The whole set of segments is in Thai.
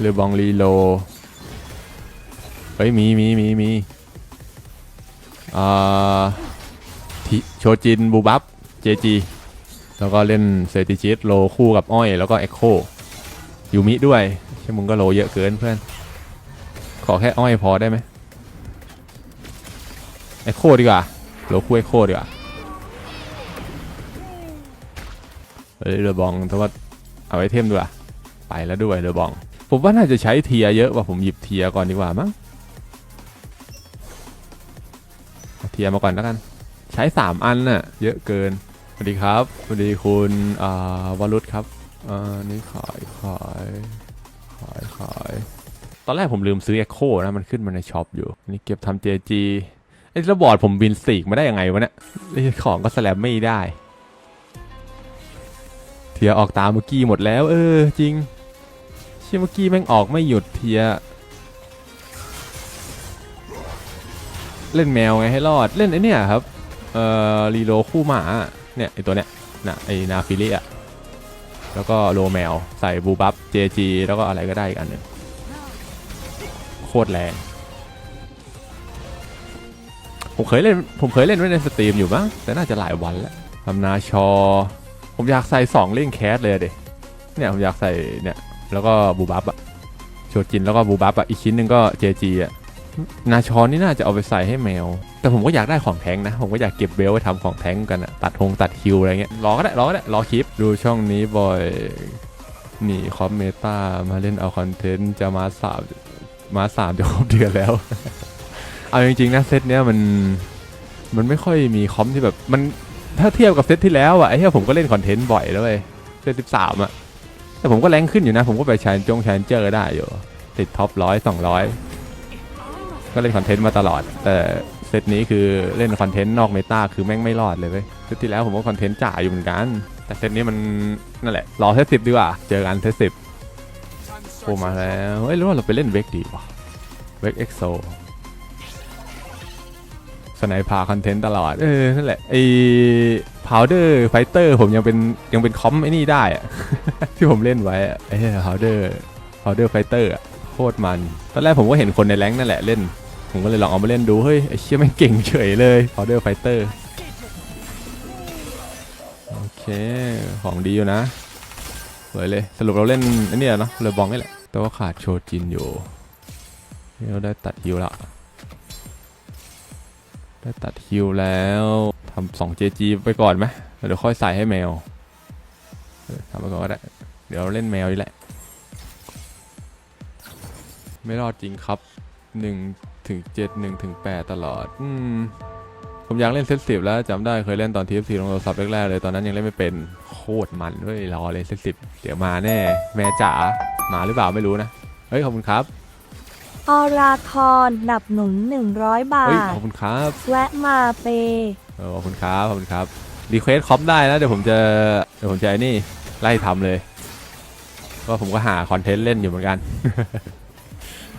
เรือบองรีโลเฮ้ยมีมีมีมีอ่าทิโชจินบูบับเจจีแล้วก็เล่นเซติจิตโลคู่กับอ้อย แล้วก็เอ็กโคยูมิด้วยใช่มึงก็โลเยอะเกินเพื่อน ขอแค่อ้อยพอได้ไหมเอ็กโคดีกว่าโลคู่เอ็กโคดีกว่าเฮ้ยเรือบองแต่ว่าเอาไอเทมดีกว่าไปแล้วด้วยเรือบอง ผมว่าน่าจะใช้เทียเยอะกว่าผมหยิบเทียก่อนดีกว่ามั้งเทียมาก่อนแล้วกัน ใช้สามอันน่ะ เยอะเกินสวัสดีครับสวัสดีคุณอ่าวรุษครับอ่านี่ขายขายขายขายตอนแรกผมลืมซื้อ Echo นะมันขึ้นมาในช็อปอยู่นี่เก็บทำ JG ไอ้ระบอร์ดผมบินสีกมาได้ยังไงวะเนี่ยไอของก็สแลมไม่ได้ เทียออกตามเมื่อกี้หมดแล้ว เออ จริง ชี่ยเมื่อกี้แม่งออกไม่หยุดเทีย เล่นแมวไงให้รอดเล่นไอ้เนี่ยครับ เอ่อรีโลคู่หมาเนี่ยไอตัวเนี้ยนะไอนาฟิลิอะแล้วก็โลแมวใส่บูบัฟเจจีแล้วก็อะไรก็ได้อีกอันหนึ่งโคตรแรงผมเคยเล่นผมเคยเล่นไว้ในสตรีมอยู่บ้างแต่น่าจะหลายวันแล้วทำนาชอ ผมอยากใส่สองเล่นแคสเลยเด็เนี่ยผมอยากใส่เนี่ย แล้วก็บูบัฟอะโชจินแล้วก็บูบัฟอะอีกชิ้นหนึ่งก็เจจีอะนาชอนนี่น่าจะเอาไปใส่ให้แมว แต่ผมก็อยากได้ของแท้งนะ ผมก็อยากเก็บเบลไว้ทำของแท้งกันอะตัดหงตัดคิวอะไรเงี้ยรอก็ได้รอก็ได้รอคลิปดูช่องนี้บ่อยหนีคอมเมตามาเล่นเอาคอนเทนต์จะมาสามมาสามจะครบเดือนแล้ว เอาจริงๆนะเซตเนี้ยมันมันไม่ค่อยมีคอมที่แบบมันถ้าเทียบกับเซตที่แล้วอะไอ้เหี้ยผมก็เล่นคอนเทนต์บ่อยแล้วเว้ยเซตสิบสามอะ แต่ผมก็แรงขึ้นอยู่นะ ผมก็ไปชนจงชนเจอได้อยู่ ติดท็อปร้อยสองร้อยก็เล่นคอนเทนต์มาตลอด แต่เซตนี้คือเล่นคอนเทนต์นอกเมตาคือแม่งไม่รอดเลยเว้ยเซตที่แล้วผมก็คอนเทนต์จ่ายอยู่เหมือนกัน แต่เซตนี้มันนั่นแหละ รอเซตสิบดีกว่า เจอกันเซตสิบโผล่มาแล้วเอ้ยรือว่าเราไปเล่นเวกดีวะเวกเอ็กโซ สไนพาคอนเทนต์ตลอด เออ นั่นแหละ ไอ้พาวเดอร์ไฟเตอร์ผมยังเป็นยังเป็นคอมไอ้นี่ได้อะที่ผมเล่นไว้อะไอ้พาวเดอร์พาวเดอร์ไฟเตอร์โคตรมัน ตอนแรกผมก็เห็นคนในแรงนั่นแหละเล่น ผมก็เลยลองเอามาเล่นดู เฮ้ย ไอ้เชี่ยแม่งเก่งเฉยเลยออเดอร์ไฟเตอร์โอเค ของดีอยู่นะสวยเลย สรุปเราเล่นไอ้นี่เนาะเลยบองนี่แหละแต่ว่าขาดโชจินอยู่เราได้ตัดฮิวแล้ว ได้ตัดฮิวแล้วทำสอง JG ไปก่อนไหมเดี๋ยวค่อยใส่ให้แมวทำไปก่อนก็ได้ เดี๋ยวเล่นแมวนี่แหละ ไม่รอดจริงครับ1ถึง7 1ถึง8ตลอด อืม ผมอยากเล่นเซตสิบแล้วจำได้เคยเล่นตอนทีฟซีลงโทรศัพท์แรกๆเลยตอนนั้นยังเล่นไม่เป็นโคตรมันเฮ้ยรอเลยเซตสิบเดี๋ยวมาแน่ แม่จ๋ามาหรือเปล่าไม่รู้นะ เฮ้ย ขอบคุณครับ อราทรหนับหนุน 100 บาเฮ้ยท ขอบคุณครับแวะมาเปย์เออขอบคุณครับขอบคุณครับรีเควสคอมได้นะเดี๋ยวผมจะเดี๋ยวผมจะไอ้นี่ไล่ทำเลยก็ผมก็หาคอนเทนต์เล่นอยู่เหมือนกัน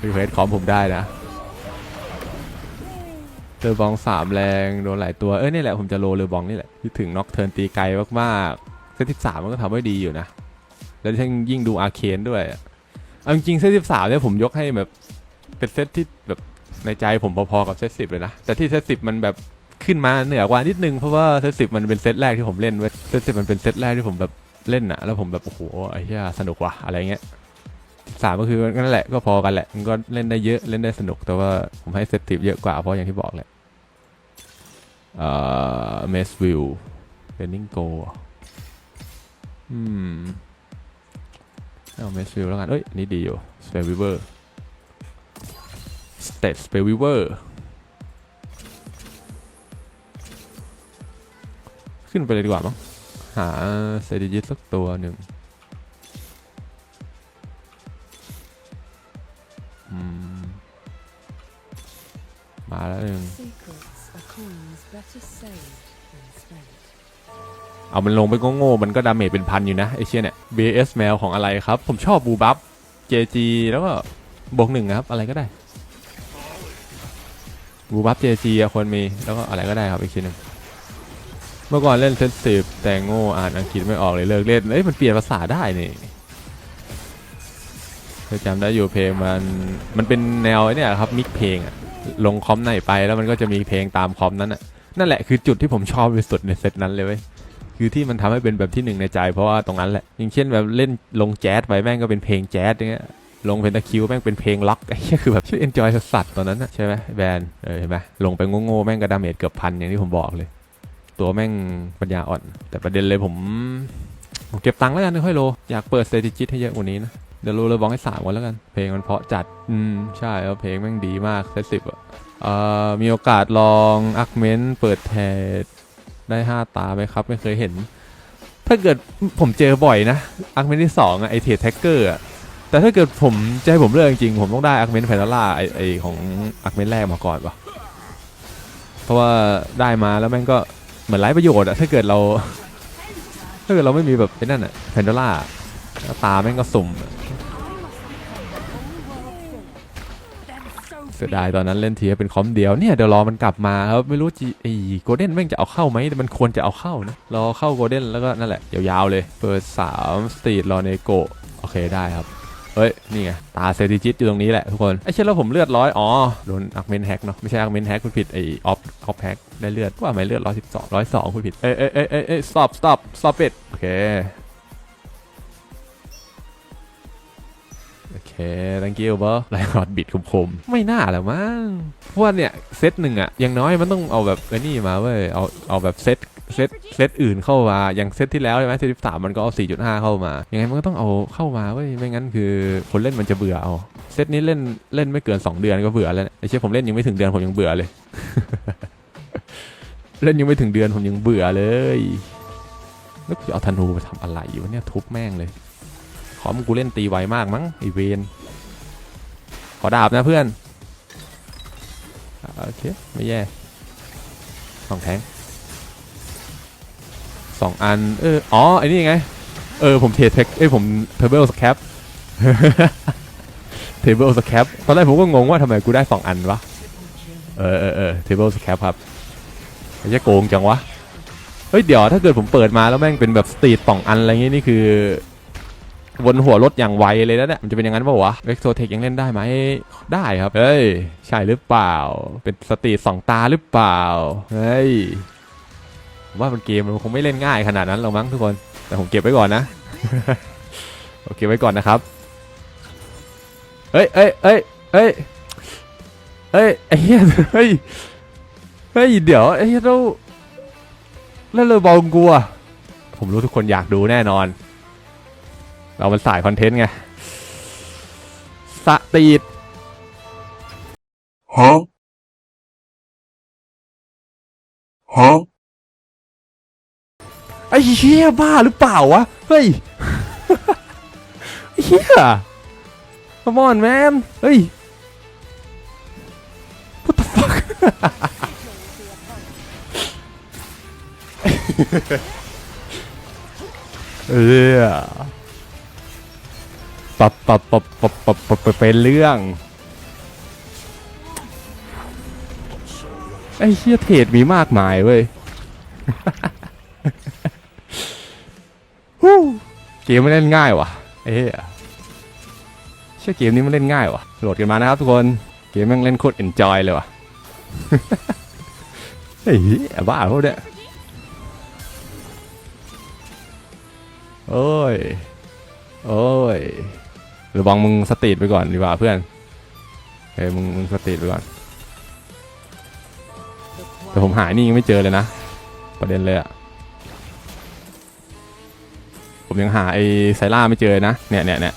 รีเควสคอมผมได้นะเรือบองสามแรงโดนหลายตัวเออนี่แหละผมจะโลเรือบองนี่แหละคิดถึงน็อกเทิร์นตีไกลมากๆเซตที่สามมันก็ทำได้ดีอยู่นะ แล้วยิ่งยิ่งดูอาร์เคนด้วยอะเอาจริงๆเซตที่สามเนี่ยผมยกให้แบบ เป็นเซตที่แบบในใจผมพอๆกับเซตสิบเลยนะ แต่ที่เซตสิบมันแบบขึ้นมาเหนือกว่านิดนึง เพราะว่าเซตสิบมันเป็นเซตแรกที่ผมเล่นเว้ยเซตสิบมันเป็นเซตแรกที่ผมแบบเล่นอะแล้วผมแบบโอ้โหไอ้เหี้ยสนุกว่ะอะไรเงี้ยสามก็คือนั่นแหละก็พอกันแหละมันก็เล่นได้เยอะเล่นได้สนุกแต่ว่าผมให้เซตสิบเยอะกว่าเพราะอย่างที่บอกแหละเอ่อเมสวิลเรนนิ่งโกอืมเอาเมสวิลแล้วกันเอ้ยนนี่ดีอยู่สเปรวิเวอร์ สเตทสเปรวิเวอร์ขึ้นไปเลยดีกว่ามั้งหาเซดิจิตสักตัวหนึ่งอืมมาแล้วหนึ่ง Secrets are coins better saved than spent. เอามันลงไปโง่ๆมันก็ดาเมจเป็นพันอยู่นะไอเชี่ยเนี่ย BS แมวของอะไรครับ ผมชอบบูบัฟ JG แล้วก็บวกหนึ่งนะครับ อะไรก็ได้ บูบัฟ JG อะควรมี แล้วก็อะไรก็ได้ครับอีกทีหนึ่งเมื่อก่อนเล่นเซนสิบแต่โง่อ่านอังกฤษไม่ออกเลยเลิกเล่นเอ้ยมันเปลี่ยนภาษาได้นี่เคยจำได้อยู่เพลงมันมันเป็นแนวเนี่ยครับมิกเพลงอะลงคอมไหนไปแล้วมันก็จะมีเพลงตามคอมนั้นอะนั่นแหละคือจุดที่ผมชอบที่สุดในเซตนั้นเลยเว้ยคือที่มันทำให้เป็นแบบที่หนึ่งในใจเพราะว่าตรงนั้นแหละอย่างเช่นแบบเล่นลงแจ๊สไปแม่งก็เป็นเพลงแจ๊สอย่างเงี้ย ลงเพนตาคิวแม่งเป็นเพลงล็อกไอ้เหี้ยคือแบบชื่อเอนจอยสัสๆตอนนั้นนะใช่ไหมแบรนด์เออเห็นไหมลงไปโง่ๆแม่งก็ดาเมจเกือบพันอย่างที่ผมบอกเลย ตัวแม่งปัญญาอ่อน แต่ประเด็นเลยผมผมเก็บตังค์แล้วกันไม่ค่อยโล อยากเปิดสเตติจิตให้เยอะกว่านี้นะ เดี๋ยวรู้เลยบอกให้สามวันแล้วกัน เพลงมันเพาะจัด อืม ใช่แล้วเพลงแม่งดีมากเซตสิบอะเอ่อมีโอกาสลองอักเมนเปิดแทดได้ห้าตาไหมครับ ไม่เคยเห็น ถ้าเกิดผมเจอบ่อยนะ อักเมนที่สองอะไอเทดแท็กเกอร์อะ แต่ถ้าเกิดผมจะให้ผมเลือกจริงๆผมต้องได้อักเมนไฟนอล่าไอไอของอักเมนแรกมาก่อนปะเพราะว่าได้มาแล้วแม่งก็เหมือนไร้ประโยชน์อะถ้าเกิดเรา ถ้าเกิดเราไม่มีแบบไอ้นั่นอะแพนโดล่าตาแม่งก็สุ่มเสียดายตอนนั้นเล่นทีเป็นคอมเดียวเนี่ยเดี๋ยวรอมันกลับมาครับไม่รู้จีไอ้โกลเด้นแม่งจะเอาเข้าไหมแต่มันควรจะเอาเข้านะรอเข้าโกลเด้นแล้วก็นั่นแหละยาวๆเลยเปิดสามสตรีทรอเนโกโอเคได้ครับ เฮ้ย นี่ไง ตาเซติจิตอยู่ตรงนี้แหละทุกคน ไอ้เช่นแล้วผมเลือดร้อยอ๋อ โดนอักเมนแฮกเนาะ ไม่ใช่อักเมนแฮกคุณผิด ไอออฟออฟแฮกได้เลือด ว่าไม่เลือดร้อยสิบสองร้อยสองคุณผิด เอ้ยเอ้ยเอ้ยเอ้ยเอ้ย stop stop stop it โอเค โอเค thank you บอไลออดบิดคมๆ ไม่น่าแหละมั้งเพราะว่าเนี่ย เซตหนึ่งอะอย่างน้อยมันต้องเอาแบบไอ้นี่มาเว้ย เอา เอาแบบเซต เซตเซตอื่นเข้ามา อย่างเซตที่แล้วใช่ไหมเซตที่สามมันก็เอา4.5เข้ามายังไงมันก็ต้องเอาเข้ามาเว้ยไม่งั้นคือคนเล่นมันจะเบื่อเอาเซตนี้เล่นเล่นไม่เกิน2เดือนก็เบื่อแล้วเนี่ยไอ้เชี่ยผมเล่นยังไม่ถึงเดือนผมยังเบื่อเลย เล่นยังไม่ถึงเดือนผมยังเบื่อเลยแล้วกูจะเอาธนูไปทำอะไรวะเนี่ยทุบแม่งเลยขอมกูเล่นตีไวมากมั้งไอเวนขอดาบนะเพื่อนโอเคไม่แย่สองแทง สองอัน เออ อ๋อไอ้นี่ไง เออ ผมเทเทคเอ้ย ผมเทเบิลสแคปเทเบิลสแคปตอนแรกผมก็งงว่าทำไมกูได้สองอันวะ เออเออเออเทเบิลสแคปครับไม่ใช่โกงจังวะ เฮ้ย เดี๋ยวถ้าเกิดผมเปิดมาแล้วแม่งเป็นแบบสตรีทสองอันอะไรเงี้ยนี่คือวนหัวรถอย่างไวเลยนะเนี่ยมันจะเป็นอย่างนั้นป่าวะเวกโซเทคยังเล่นได้ไหมได้ครับ เฮ้ย ใช่หรือเปล่า เป็นสตรีทสองตาหรือเปล่า เฮ้ย ว่ามันเกมมันคงไม่เล่นง่ายขนาดนั้นหรอกมั้งทุกคน แต่ผมเก็บไว้ก่อนนะโอเคไว้ก่อนนะครับเอ้ยเอ้ยเอ้ยเอ้ยเอ้ยไอ้เหี้ยเฮ้ยเฮ้ยเดี๋ยวไอ้เหี้ยเราแล้วเราบอลกูอะผมรู้ทุกคนอยากดูแน่นอน เรามันสายคอนเทนต์ไงสตีด Huh? Huh? ไอ้เหี้ยบ้าหรือเปล่าวะ เฮ้ยไอ้เหี้ย Come on man เฮ้ย What the fuck เออปับปับปับปับปับปับเป็นเรื่อง ไอ้เชี่ยเทรดมีมากมายเว้ย ฮู้ เกมไมันเล่นง่ายว่ะเอ้ยเชื่อเกมนี้มันเล่นง่ายว่ะโหลดกันมานะครับทุกคนเกมแม่งเล่นโคตรเอนจอยเลยว่ะเฮ้ยบ้าเขาเนี่ยโอ้ย โอ้ยระวังมึงสตรีทไปก่อนดีกว่าเพื่อนเฮ้ยมึงมึงสตรีทไปก่อนแต่ผมหายนี่ยังไม่เจอเลยนะ ประเด็นเลยอะ ผมยังหาไอ้ไซล่าไม่เจอนะ เนี่ยเนี่ยเนี่ย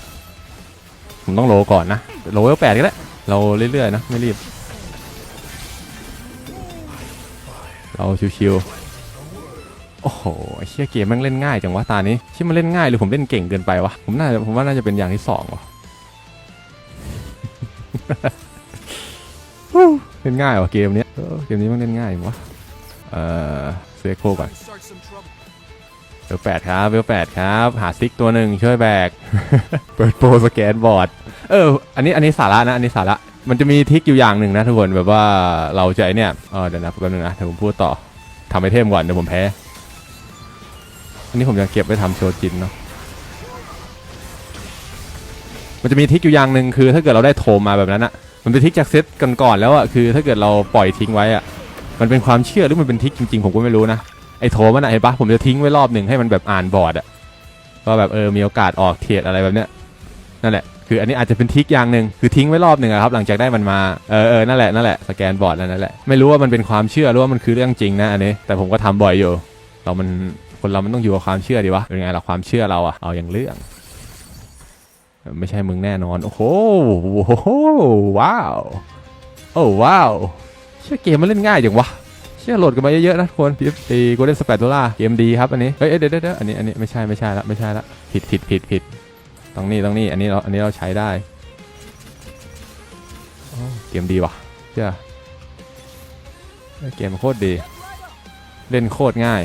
ผมต้องโลก่อนนะ โลเวลแปดก็ได้ เราเรื่อยๆนะ ไม่รีบ เราชิวๆ โอ้โหไอ้เชี่ยเกมมันเล่นง่ายจังวะตานี้ที่มันเล่นง่ายหรือผมเล่นเก่งเกินไปวะ ผมน่าจะผมว่าน่าจะเป็นอย่างที่สองวะเล่นง่ายวะเกมนี้เกมนี้มันเล่นง่ายวะเอ่อเซโคก่อน เวลแปดครับเวลแปดครับ หาซิกตัวหนึ่งช่วยแบก เปิดโปรสแกนบอร์ด เออ อันนี้อันนี้สาระนะ อันนี้สาระ มันจะมีทิกอยู่อย่างหนึ่งนะทุกคนแบบว่าเราจะไอเนี่ยเออเดี๋ยวนะแป๊บนึงนะเดี๋ยวผมพูดต่อทำไอเทมก่อนเดี๋ยวผมแพ้ อันนี้ผมจะเก็บไว้ทำโชว์จินเนาะมันจะมีทิกอยู่อย่างหนึ่งคือ ถ้าเกิดเราได้โทมมาแบบนั้นอะมันเป็นทิกจากเซตก่อนๆแล้วอะคือ ถ้าเกิดเราปล่อยทิ้งไว้อะมันเป็นความเชื่อหรือมันเป็นทิกจริงๆผมก็ไม่รู้นะ โทมันอะเห็นปะผมจะทิ้งไว้รอบหนึ่งให้มันแบบอ่านบอร์ดอะว่าแบบเออมีโอกาสออกเทรดอะไรแบบเนี้ยนั่นแหละคืออันนี้อาจจะเป็นทิกอย่างหนึ่งคือทิ้งไว้รอบหนึ่งอะครับหลังจากได้มันมาเออเออนั่นแหละนั่นแหละสแกนบอร์ดนั่นแหละไม่รู้ว่ามันเป็นความเชื่อหรือว่ามันคือเรื่องจริงนะอันนี้แต่ผมก็ทำบ่อยอยู่ เรามันคนเรามันต้องอยู่กับความเชื่อดีวะเป็นไงล่ะความเชื่อเราอะเอาอย่างเรื่อง ไม่ใช่มึงแน่นอนโอ้โหโอ้โหว้าวโอ้ว้าวเชื่อเกมมันเล่นง่ายจังวะ ชื่อโหลดกันมาเยอะๆนะทุกคนพีเอโกลเด้นสเปดตัวล่าเกมดีครับอันนี้เฮ้ยเอ้ยเดี๋ยวเดี๋ยวเดี๋ยวอันนี้อันนี้ไม่ใช่ไม่ใช่ละไม่ใช่ละผิดผิดผิดผิดต้องนี่ต้องนี่อันนี้เราอันนี้เราใช้ได้เกมดีว่ะเชื่อเฮ้ยเกมโคตรดี เล่นโคตรง่าย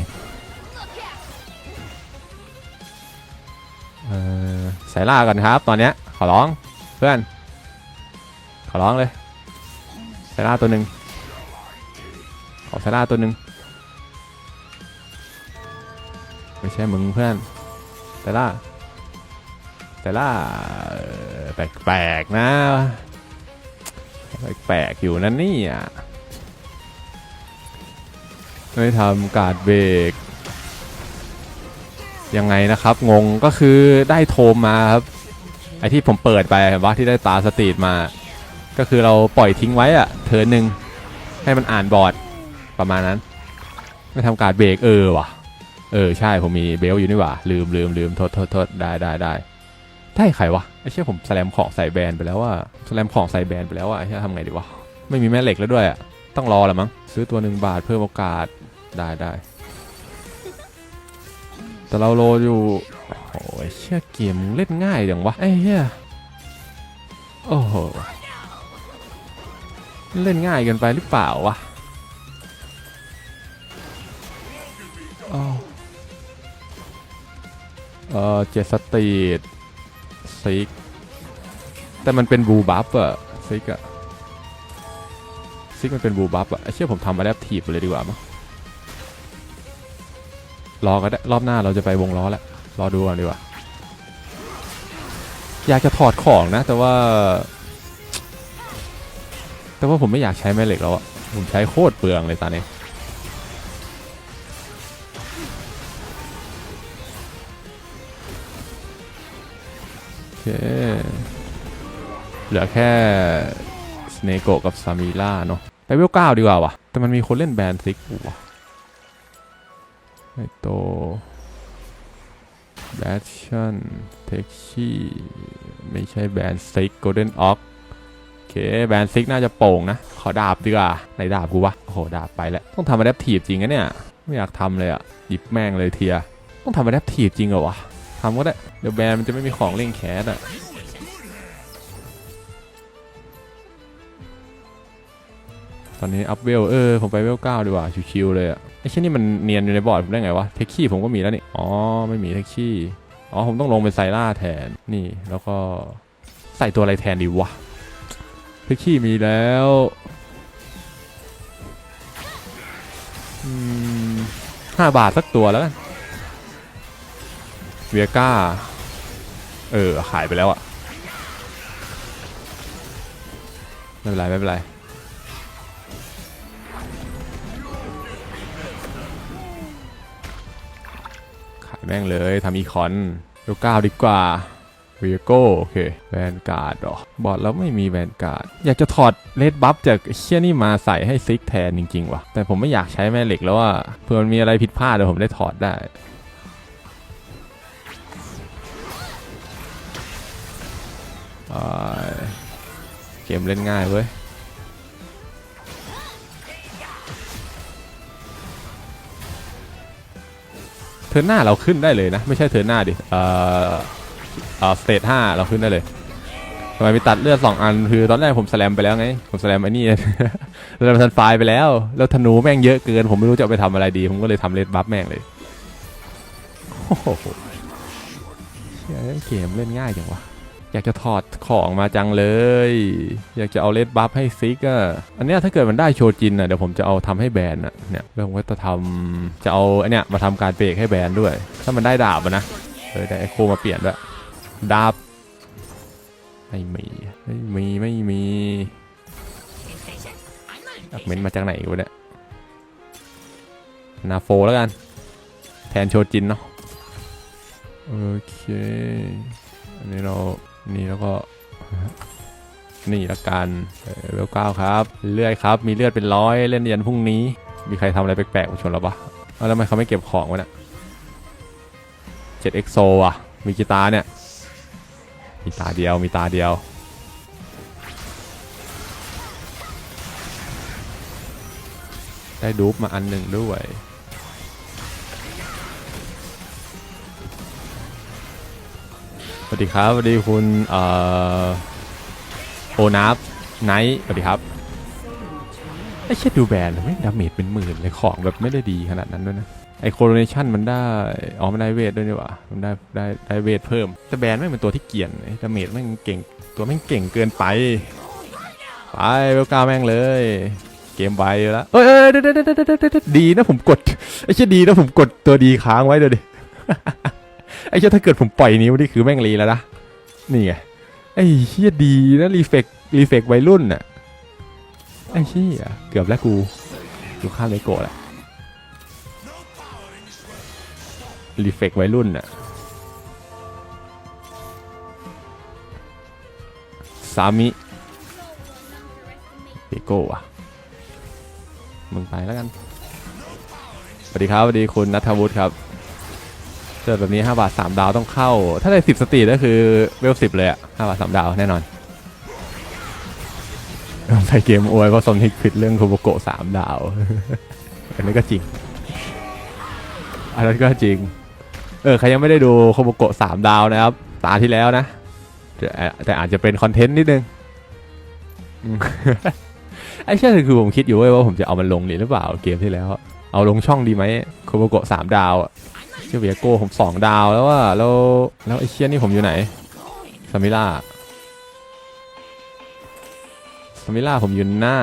เออใส่ล่าก่อนครับ ตอนเนี้ยขอร้องเพื่อน ขอร้องเลยใส่ล่าตัวหนึ่ง ขอใส่ล่าตัวหนึ่งไม่ใช่มึงเพื่อนใส่ล่าใส่ล่าแปลกๆนะแปลกๆอยู่นั่นนี่อะไม่ทำการเบรกยังไงนะครับ งงก็คือได้โทมมาครับ ไอที่ผมเปิดไปว่าที่ได้ตาสตรีทมา ก็คือเราปล่อยทิ้งไว้อะเทิร์นหนึ่งให้มันอ่านบอร์ด ประมาณนั้น ไม่ทำการเบรกเออว่ะ เออใช่ผมมีเบลอยู่นี่ว่าลืมลืมลืมโทษโทษโทษได้ได้ได้ได้ใครวะไอ้เชี่ยผมแสลมของใส่แบรนไปแล้วว่าแสลมของใส่แบรนไปแล้วอะไอเชี่ยทำไงดีวะไม่มีแม่เหล็กแล้วด้วยอะต้องรอละมั้งซื้อตัวหนึ่งบาทเพิ่มโอกาสได้ได้แต่เราโลอยู่โอ้ยเชื่อเกมเล่นง่ายจังวะไอ้เหี้ยโอ้โหเล่นง่ายเกินไปหรือเปล่าวะ เออเจสตรีทซิก แต่มันเป็นบูบัฟอะซิกอะซิกมันเป็นบูบัฟอะไอเชื่อผมทำมาแล้วถีบเลยดีกว่ามั้งรอก็ได้รอบหน้าเราจะไปวงล้อแล้วรอดูก่อนดีกว่า อยากจะถอดของนะ แต่ว่า แต่ว่าผมไม่อยากใช้แม่เหล็กแล้วอะผมใช้โคตรเปลืองเลยตอนนี้ เค เหลือแค่สเนโกกับซามิล่าเนาะไปเวลเก้าดีกว่าวะแต่มันมีคนเล่นแบรนซิกอยู่วะไอโตแบชชั่นเท็กชี่ไม่ใช่แบรนซิกโกลเด้นออกโอเคแบรนซิกน่าจะโป่งนะ ขอดาบดีกว่าไหนดาบกูวะ โอ้โห ดาบไปแล้ว ต้องทำอะแดปทีฟจริงนะเนี่ย ไม่อยากทำเลยอะหยิบแม่งเลยเทีย ต้องทำอะแดปทีฟจริงเหรอวะ ทำก็ได้ เดี๋ยวแบรนด์มันจะไม่มีของเล่นแคสอะตอนนี้อัพเวลเออ ผมไปเวลเก้าดีกว่า ชิวๆเลยอะไอ้เช่นนี่มันเนียนอยู่ในบอร์ดผมได้ไงวะ เทคขี้ผมก็มีแล้วนี่ อ๋อ ไม่มีเทคขี้ อ๋อ ผมต้องลงเป็นไซล่าแทนนี่แล้วก็ใส่ตัวอะไรแทนดีวะเทคขี้มีแล้วอืมห้าบาทสักตัวแล้วกัน เวียก้า เออขายไปแล้วอะไม่เป็นไร ไม่เป็นไร ขายแม่งเลยทำอีคอนเวลก้าดีกว่าเวียโก้โอเคแวนการ์ดหรอบอดแล้วไม่มีแวนการ์ด อยากจะถอดเลดบัฟจากเชี่ยนี่มาใส่ให้ซิกแทนจริง ๆ ว่ะ แต่ผมไม่อยากใช้แม่เหล็กแล้วว่าเผื่อมันมีอะไรผิดพลาดเดี๋ยวผมได้ถอดได้ เกมเล่นง่ายเว้ยเทิร์หน้าเราขึ้นได้เลยนะ ไม่ใช่เทิร์หน้าดิเอ่อเอ่อสเตทห้าเราขึ้นได้เลยทำไมไปตัดเลือดสองอันคือตอนแรกผมสแลมไปแล้วไง ผมสแลมไอ้นี่สแลมทันไฟไปแล้ว แล้วธนูแม่งเยอะเกิน ผมไม่รู้จะไปทำอะไรดี ผมก็เลยทำเลดบัฟแม่งเลยโอ้โหเกมเล่นง่ายจังวะ อยากจะถอดของมาจังเลย อยากจะเอาเลดบัฟให้ซิกอะอันเนี้ยถ้าเกิดมันได้โชจินอะเดี๋ยวผมจะเอาทำให้แบรนด์อะเนี่ยเรื่องว่าจะทำจะเอาไอเนี้ยมาทำการเบรกให้แบรนด้วย ถ้ามันได้ดาบนะเออได้ไอโคมาเปลี่ยนด้วยดาบไม่มีไม่มีไม่มีอักเมนมาจากไหนกูเนี่ยนาโฟแล้วกัน แทนโชจินเนาะโอเค อันนี้เรา นี่แล้วก็นี่ละกันเออเวลเก้าครับเลื่อยครับ มีเลือดเป็นร้อยเล่นยันพรุ่งนี้ มีใครทำอะไรแปลกๆมาชนเราปะแล้วทำไมเขาไม่เก็บของวะเนี่ยเจ็ดเอ็กโซอะ มีกีตาร์เนี่ย มีตาเดียว มีตาเดียว ได้ดูปมาอันหนึ่งด้วย สวัสดีครับสวัสดีคุณเอ่อโอนาฟไนท์สวัสดีครับไอ้เช็ดดูแบนไม่ดาเมจเป็นหมื่นเลยของแบบไม่ได้ดีขนาดนั้นด้วยนะไอโคโรเนชันมันได้อ๋อมันได้เวทด้วยนี่หว่ามันได้ได้ได้เวทเพิ่ม แต่แบนไม่เป็นตัวที่เกียนไอ้ดาเมจแม่เก่งตัวแม่เก่งเกินไปไปเวลกาแม่งเลย เกมไวแล้วเอ้ยเอ้ยเดี๋ยวเดี๋ยวเดี๋ยวเดี๋ยวเดี๋ยวเดี๋ยวดีนะผมกดไอ้เชี่ยดีนะผมกดตัวดีค้างไว้เดี๋ยวดิ ไอ้เชี่ยถ้าเกิดผมปล่อยนิ้วนี่คือแม่งรีแล้วนะนี่ไงไอ้เชี่ยดีนะรีเฟกรีเฟกวัยรุ่นน่ะไอ้เชี่ยเกือบแล้วกูกูข้ามเลโกะแหละรีเฟกวัยรุ่นน่ะสามิเลโก้อะมึงไปแล้วกันสวัสดีครับสวัสดีคุณนัทวุฒิครับ อแบบนี้ 5 บาท 3 ดาวต้องเข้า ถ้าได้ 10 สตรีก็คือเวล 10 เลยอะ5บาท 3 ดาวแน่นอนใส่เกมอวยเพราะสมนิกผิดเรื่องโคโบโกะ3ดาว อันนี้ก็จริง อันนั้นก็จริง เออ ใครยังไม่ได้ดูโคโบโกะ3ดาวนะครับ ตาที่แล้วนะ แต่อาจจะเป็นคอนเทนต์นิดนึงไอ้เชื่อคือผมคิดอยู่ว่าผมจะเอามันลงนี่หรือเปล่าเกมที่แล้ว เอาลงช่องดีไหมโคโบโกะสามดาว เชื่อเวียโก้ผมสองดาวแล้วว่าแล้วแล้วไอ้เชี่ยนี่ผมอยู่ไหนสมิล่าสมิล่าผมอยู่หน้า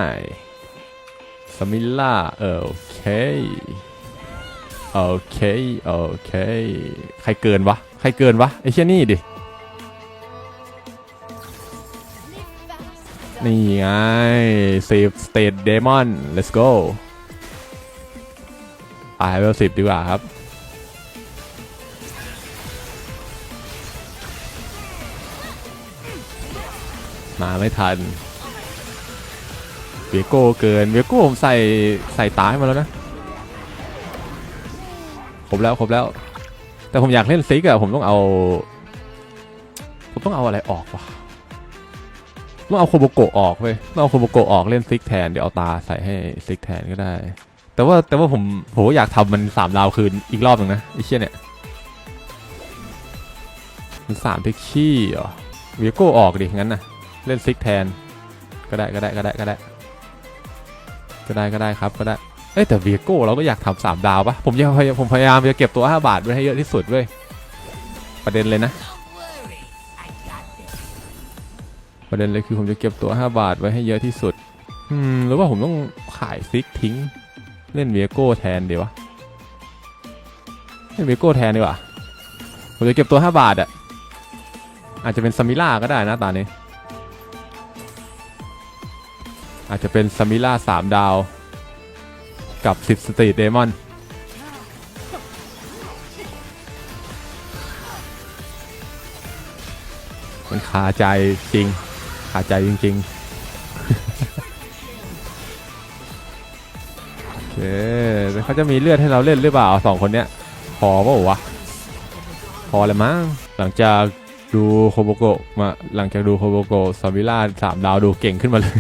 สมิล่าโอเคโอเคโอเค ใครเกินวะ ใครเกินวะไอ้เชี่ยนี่ดินี่ไงสิบสเตทเดมอน let's go ไปเวลสิบดีกว่าครับ มาไม่ทันเวียโก้เกินเวียโก้ผมใส่ใส่ตายมาแล้วนะครบแล้วครบแล้ว แต่ผมอยากเล่นซิกอะผมต้องเอา ผมต้องเอาอะไรออกวะต้องเอาโคโบโกะออกเว้ยต้องเอาโคโบโกะออกเล่นซิกแทนเดี๋ยวเอาตาใส่ให้ซิกแทนก็ได้ แต่ว่าแต่ว่าผมผมอยากทำมันสามดาวคืนอีกรอบหนึ่งนะไอ้เชี่ยเนี่ยมันสามเทคชี่เหรอเวียโก้ออกดิงั้นนะ เล่นซิกแทน ก็ได้ก็ได้ก็ได้ก็ได้ ก็ได้ก็ได้ครับก็ได้เอ้แต่เวียโก้เราก็อยากทำสามดาวปะผมพยายามผมพยายามจะเก็บตัว 5 บาทไว้ให้เยอะที่สุดเว้ยประเด็นเลยนะ ประเด็นเลยคือผมจะเก็บตัว 5 บาทไว้ให้เยอะที่สุดอืมหรือว่าผมต้องขายซิกทิ้ง เล่นเวียโก้แทนดีวะเล่นเวียโก้แทนดีกว่าผมจะเก็บตัว 5 บาทอะอาจจะเป็นซามิล่าก็ได้นะตอนนี้ อาจจะเป็นซามิล่าสามดาว กับ 10 สตรีทเดมอนมันคาใจจริงคาใจจริงๆโอเคเขาจะมีเลือดให้เราเล่นหรือเปล่าสองคนเนี้ย พอเปล่าวะ พอเลยมั้งหลังจาก ดูโคโบโกะมาหลังจากดูโคโบโกะซามิล่าสามดาวดูเก่งขึ้นมาเลย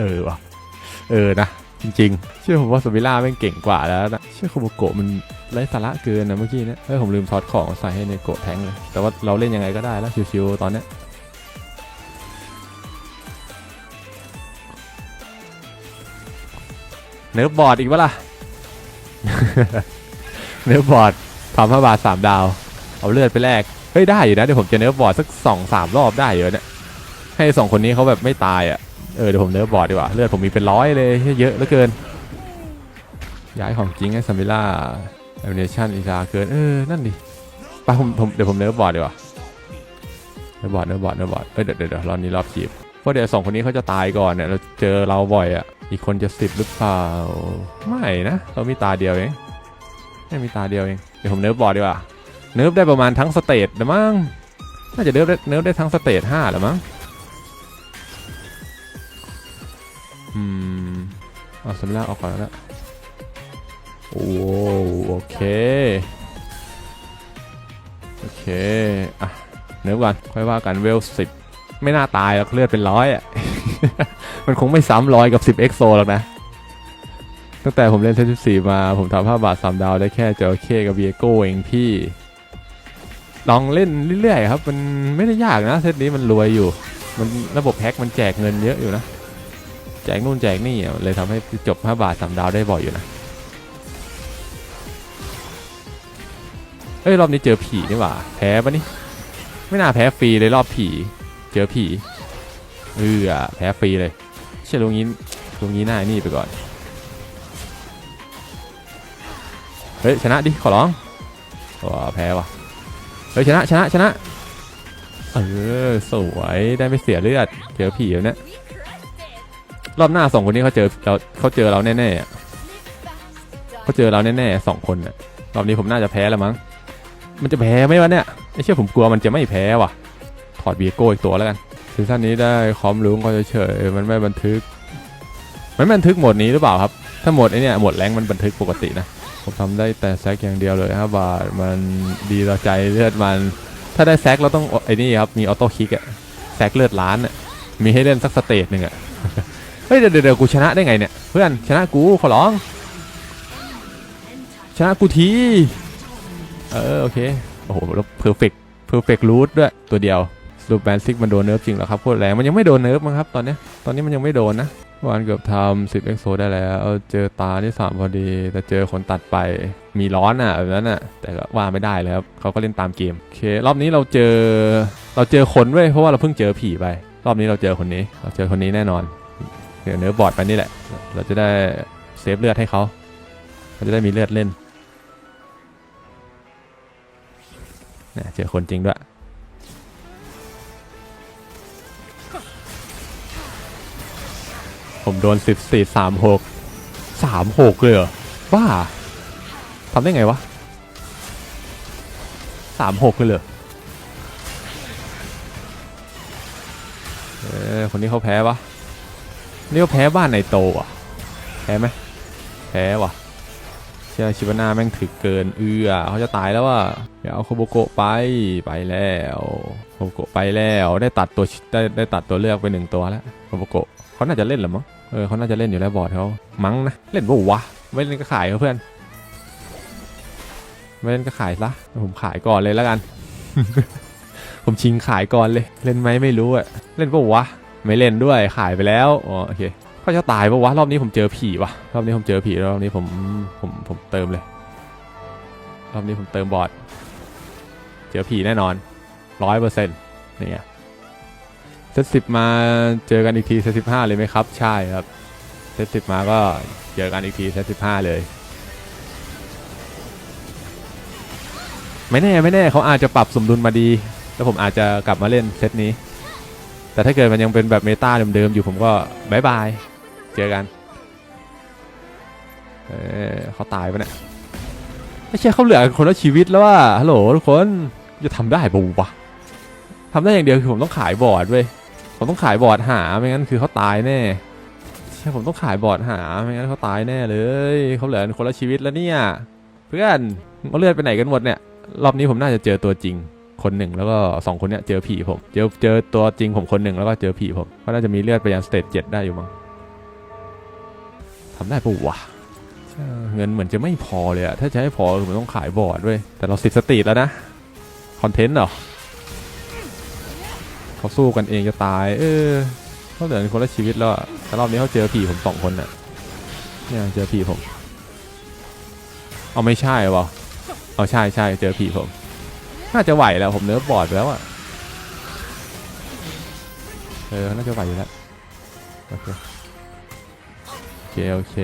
เออวะเออนะจริงๆ เชื่อผมว่าซามิล่าแม่งเก่งกว่าแล้วนะ เชื่อโคโบโกะมันไร้สาระเกินนะเมื่อกี้นี่ยเฮ้ยผมลืมทอดของใส่ให้ในโกะแทงเลย แต่ว่าเราเล่นยังไงก็ได้แล้วชิวๆตอนเนี้ยเนิร์ฟบอร์ดอีกปะล่ะ เนิร์ฟบอร์ดทำห้าบาทสามดาว เอาเลือดไปแลก เฮ้ยได้อยู่นะเดี๋ยวผมจะเนิร์ฟบอร์ดสักสองสามรอบได้อยู่เนี่ยให้สองคนนี้เขาแบบไม่ตายอะเออเดี๋ยวผมเนิร์ฟบอร์ดดีกว่าเลือดผมมีเป็นร้อยเลยเยอะเหลือเกิน ย้ายของจริงให้ซามิล่าแอนิเมชันอีซาเกินเออนั่นดิไปผมผมเดี๋ยวผมเนิร์ฟบอร์ดดีกว่าเนื้อบอดเนื้อบอดเนื้อบอดเอ้ยเดี๋ยวเดี๋ยวรอบนี้รอบจีบเพราะเดี๋ยวสองคนนี้เขาจะตายก่อนเนี่ยเราเจอเราบ่อยอะอีกคนจะสิบหรือเปล่าไม่นะเรามีตาเดียวเองไม่มีตาเดียวเองเดี๋ยวผมเนิร์ฟบอดดีกว่า เนิร์ฟได้ประมาณทั้งสเตจนะมั้งน่าจะเนิร์ฟได้เนิร์ฟได้ทั้งสเตจห้าแล้วมั้งอืมเอาสำลักออกก่อนแล้วโอ้โอเค โอเค อะ เนื้อก่อนค่อยว่ากันเวลสิบไม่น่าตายหรอกเลือดเป็นร้อยอะ มันคงไม่ซ้ำร้อยกับ10เอ็กโซหรอกนะตั้งแต่ผมเล่นเซตสิบสี่มา ผมทำภาพบาทสามดาวได้แค่เจอเคกับเบียโก้เองพี่ ลองเล่นเรื่อยๆครับ มันไม่ได้ยากนะเซตนี้มันรวยอยู่ มันระบบแพ็กมันแจกเงินเยอะอยู่นะ แจกนู่นแจกนี่เลยทำให้จบภาบาทสามดาวได้บ่อยอยู่นะ เอ้ย รอบนี้เจอผีนี่หว่า แพ้ปะนี่ ไม่น่าแพ้ฟรีเลยรอบผี เจอผีเออแพ้ฟรีเลย เชื่อลงนี้ลงนี้หน้านี่ไปก่อน เฮ้ย ชนะดิ ขอร้องว้าแพ้ว่ะ เฮ้ยชนะชนะชนะเออสวยได้ไม่เสียเลือดเจอผีแล้วเนี่ยรอบหน้าสองคนนี้เขาเจอเราเขาเจอเราแน่ๆเขาเจอเราแน่ๆสองคนน่ะรอบนี้ผมน่าจะแพ้แล้วมั้งมันจะแพ้ไหมวะเนี่ยไม่เชื่อผมกลัวมันจะไม่แพ้ว่ะ ถอดเบียโก้อีกตัวแล้วกันซีซั่นนี้ได้คอมลุงก็เฉยๆมันไม่บันทึก มันไม่บันทึกโหมดนี้หรือเปล่าครับ ถ้าโหมดไอเนี่ยโหมดแรงมันบันทึกปกตินะ ผมทำได้แต่แซกอย่างเดียวเลยครับบาทมันดีต่อใจเลือดมัน ถ้าได้แซกเราต้องไอ้นี่ครับ มีออโต้คิกอะแซกเลือดล้านอะมีให้เล่นสักสเตจหนึ่งอะเฮ้ยเดี๋ยวเดี๋ยวกูชนะได้ไงเนี่ย เพื่อนชนะกูขอร้อง ชนะกูทีเออโอเคโอ้โหแล้วเพอร์เฟกต์เพอร์เฟกต์รูทด้วยตัวเดียวสรุปแบนซิกมันโดนเนิร์ฟจริงเหรอครับโคตรแรงมันยังไม่โดนเนิร์ฟมั้งครับตอนเนี้ยตอนนี้มันยังไม่โดนนะ วันเกือบทำ10 EXO ได้แล้วเจอตาที่3พอดี แต่เจอคนตัดไปมีร้อนอะแบบนั้นอะ แต่ก็ว่าไม่ได้เลยครับเขาก็เล่นตามเกมโอเครอบนี้เราเจอเราเจอคนเว้ยเพราะว่าเราเพิ่งเจอผีไป รอบนี้เราเจอคนนี้ เราเจอคนนี้แน่นอนเดี๋ยวเนื้อบอร์ดไปนี่แหละ เราจะได้เซฟเลือดให้เขาเราจะได้มีเลือดเล่นเนี่ยเจอคนจริงด้วย ผมโดนสิบสี่สามหกสามหกเลยเหรอบ้าทำได้ไงวะสามหกเลยเหรอเออคนนี้เขาแพ้ปะนี่เขาแพ้บ้านในโตอะ แพ้ไหมแพ้ว่ะ เชื่อชิบาน่าแม่งถึกเกินเอือเขาจะตายแล้วว่ะเดี๋ยวเอาโคโบโกะไปไปแล้วโคโบโกะไปแล้วได้ตัดตัวได้ได้ตัดตัวเลือกไปหนึ่งตัวแล้วโคโบโกะเขาน่าจะเล่นหรือมั้งเออเขาน่าจะเล่นอยู่แล้วบอร์ดเขามั้งนะเล่นบ่วะไม่เล่นก็ขายเขาเพื่อนไม่เล่นก็ขายซะผมขายก่อนเลยแล้วกัน ผมชิงขายก่อนเลย เล่นไหมไม่รู้อะเล่นบ่วะ ไม่เล่นด้วยขายไปแล้วอ๋อโอเค เขาจะตายปะวะรอบนี้ผมเจอผีวะรอบนี้ผมเจอผีรอบนี้ผมผมผมเติมเลย รอบนี้ผมเติมบอดเจอผีแน่นอนร้อยเปอร์เซ็นต์นี่ไงเซตสิบมาเจอกันอีกทีเซตสิบห้าเลยไหมครับ ใช่ครับเซตสิบมาก็เจอกันอีกทีเซตสิบห้าเลย ไม่แน่ไม่แน่เขาอาจจะปรับสมดุลมาดี แล้วผมอาจจะกลับมาเล่นเซตนี้ แต่ถ้าเกิดมันยังเป็นแบบเมตาเดิมๆอยู่ผมก็บายบาย เจอกันเออเขาตายปะเนี่ยไม่ใช่เขาเหลือคนละชีวิตแล้วว่าฮัลโหลทุกคนจะทำได้ปะวะทำได้อย่างเดียวคือผมต้องขายบอร์ดเว้ยผมต้องขายบอร์ดหาไม่งั้นคือเขาตายแน่ใช่ผมต้องขายบอร์ดหาไม่งั้นเขาตายแน่เลยเขาเหลือคนละชีวิตแล้วเนี่ยเพื่อนเขาเลือดไปไหนกันหมดเนี่ยรอบนี้ผมน่าจะเจอตัวจริงคนหนึ่งแล้วก็สองคนเนี้ยเจอผีผม เจอเจอตัวจริงผมคนหนึ่งแล้วก็เจอผีผมก็น่าจะมีเลือดไปยันสเตจเจ็ดได้อยู่มั้ง ทำได้ปะวะเงินเหมือนจะไม่พอเลยอะถ้าจะให้พอคือมันต้องขายบอร์ดด้วย แต่เราสิบสตรีทแล้วนะ คอนเทนต์เหรอเขาสู้กันเองจะตาย เออเขาเหลือคนละชีวิตแล้วแต่รอบนี้เขาเจอผีผมสองคนน่ะเนี่ยเจอผีผม เอาไม่ใช่วะเอาใช่ใช่เจอผีผม น่าจะไหวแล้วผมเนื้อบอร์ดแล้วอะเออ น่าจะไหวอยู่แล้วโอเค ค โอเค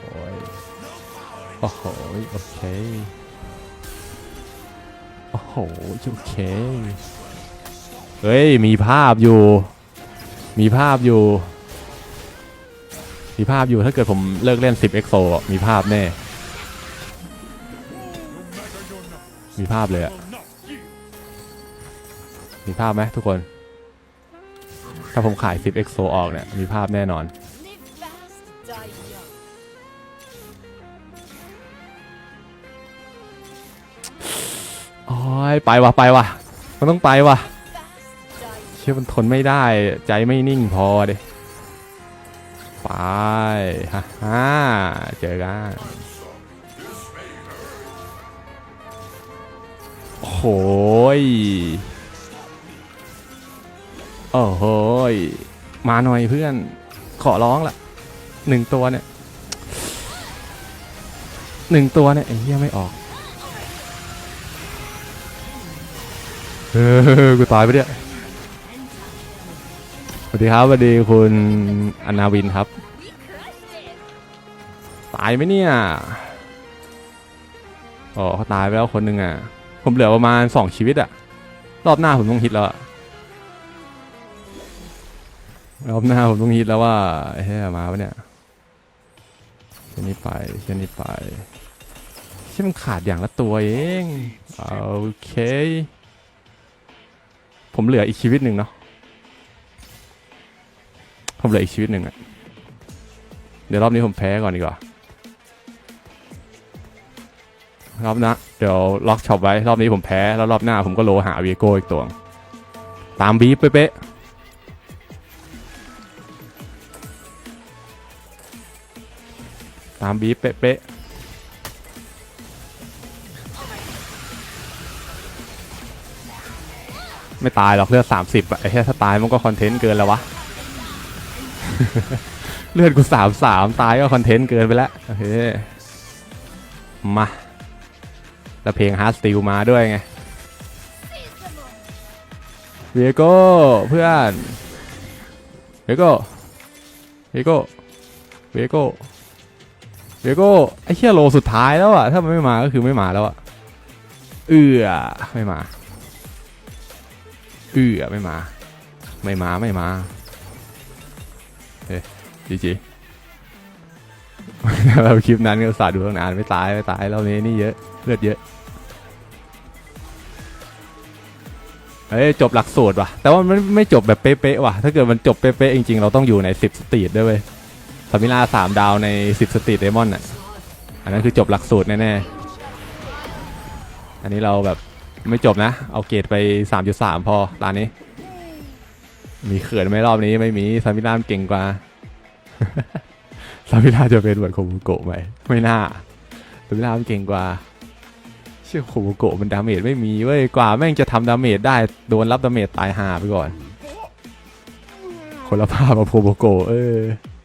โอ้ยโอ้โหโอเค โอ้โห โอเค เฮ้ย มีภาพอยู่ มีภาพอยู่ มีภาพอยู่ถ้าเกิดผมเลิกเล่น 10 EXO มีภาพแน่ มีภาพเลยอะมีภาพไหมทุกคน ถ้าผมขาย 10 EXO ออกเนี่ย มีภาพแน่นอน Live fast, die young. โอ้ย ไปว่ะ ไปว่ะ มันต้องไปว่ะ เชื่อมันทนไม่ได้ ใจไม่นิ่งพอเด้ ไปฮ่าฮ่าเจอกันโอ้โหยโอ้โหยมาหน่อยเพื่อนขอร้องละหนึ่งตัวเนี่ยหนึ่งตัวเนี่ยไอ้เหี้ยไม่ออกเออกูตายไปเนี่ย วัสดีครับสวัสดีคุณอนาวินครับ ตายไหมเนี่ยอ๋อเขาตายไปแล้วคนหนึ่งอะ ผมเหลือประมาณสองชีวิตอะ รอบหน้าผมต้องฮิตแล้วรอบหน้าผมต้องฮิตแล้วว่าเฮ้ยมาปะเนี่ยเช่นนี้ไปเช่นนี้ไปใช่มันขาดอย่างละตัวเองโอเค ผมเหลืออีกชีวิตหนึ่งเนาะ ผมเหลืออีกชีวิตหนึ่งอะเดี๋ยวรอบนี้ผมแพ้ก่อนดีกว่ารอบหนะ เดี๋ยวล็อกช็อปไว้ รอบนี้ผมแพ้ แล้วรอบหน้าผมก็โลหาเวีโก้อีกตัว ตามบีฟเป๊ะตามบีฟเป๊ะไม่ตายหรอกเลือดสามสิบอะไอ้แค่ถ้าตายมันก็คอนเทนต์เกินแล้ววะ เลือดกูสามสามตายก็คอนเทนต์เกินไปแล้วโอเคมา แล้วเพลงฮาร์ดสติลมาด้วยไงเวโก้เพื่อนเวโก้เวโก้เวโก้เวโก้ไอ้เชี่ยโลสุดท้ายแล้วอะถ้ามันไม่มาก็คือไม่มาแล้วอะเอือไม่มา เอือไม่มา ไม่มาไม่มา จีจีเราคลิปนั้นก็สาดดูตั้งนานไม่ตายไม่ตายเรอบนี้นี่เยอะเลือดเยอะเฮ้ยจบหลักสูตรว่ะ แต่ว่ามันไม่จบแบบเป๊ะๆว่ะ ถ้าเกิดมันจบเป๊ะๆจริงๆ เราต้องอยู่ใน 10 สตรีทด้วยเว้ยสมิลาสามดาวใน 10 สตรีทเดมอนอะ อันนั้นคือจบหลักสูตรแน่ๆ อันนี้เราแบบไม่จบนะ เอาเกรดไป 3.3 พอตอนนี้ มีเขื่อนไหมรอบนี้ไม่มีซามิรามเก่งกว่า ซามิราจะเป็นเหมือนโคบุโกะไหมไม่น่าซามิรามเก่งกว่า เชื่อโคบุโกะมันดาเมจไม่มีเว้ยกว่าแม่งจะทำดาเมจได้โดนรับดาเมจตายห่าไปก่อน คนละภาพกับโคบุโกะเออ